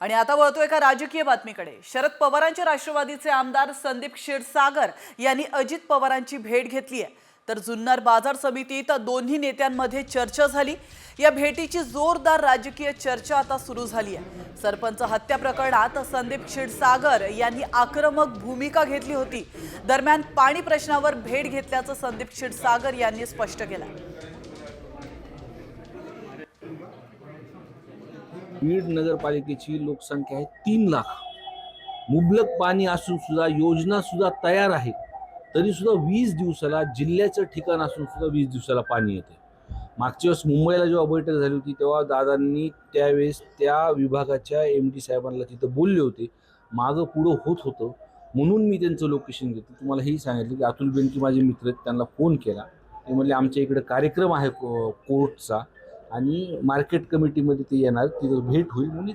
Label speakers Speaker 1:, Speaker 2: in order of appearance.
Speaker 1: आणि आता वळतोय एका राजकीय बातमीकडे. शरद पवारांचे राष्ट्रवादीचे आमदार संदीप क्षीरसागर यांनी अजित पवारांची भेट घेतली आहे तर जुन्नर बाजार समितीत दोन्ही नेत्यांमध्ये चर्चा झाली. या भेटीची जोरदार राजकीय चर्चा आता सुरू झाली आहे सरपंच हत्या प्रकरणात संदीप क्षीरसागर यांनी आक्रमक भूमिका घेतली होती. दरम्यान पाणी प्रश्नावर भेट घेतल्याचं संदीप क्षीरसागर यांनी स्पष्ट केलं.
Speaker 2: बीड नगरपालिकेची लोकसंख्या आहे तीन लाख. मुबलक पाणी असून सुद्धा योजना सुद्धा तयार आहे. तरी सुद्धा वीस दिवसाला जिल्ह्याचं ठिकाण असून सुद्धा वीस दिवसाला पाणी येते मागच्या वेळेस मुंबईला जेव्हा बैठक झाली होती तेव्हा दादांनी त्यावेळेस त्या विभागाच्या एम डी साहेबांना तिथं बोलले होते. मागं पुढं होत होतं. म्हणून मी त्यांचं लोकेशन घेतलं. तुम्हाला हेही सांगितलं की अतुल बेनकी माझे मित्र आहेत त्यांना फोन केला. ते म्हणले आमच्या इकडे कार्यक्रम आहे को- कोर्टचा आणि मार्केट कमिटीमध्ये ते येणार तिथं भेट होईल म्हणजे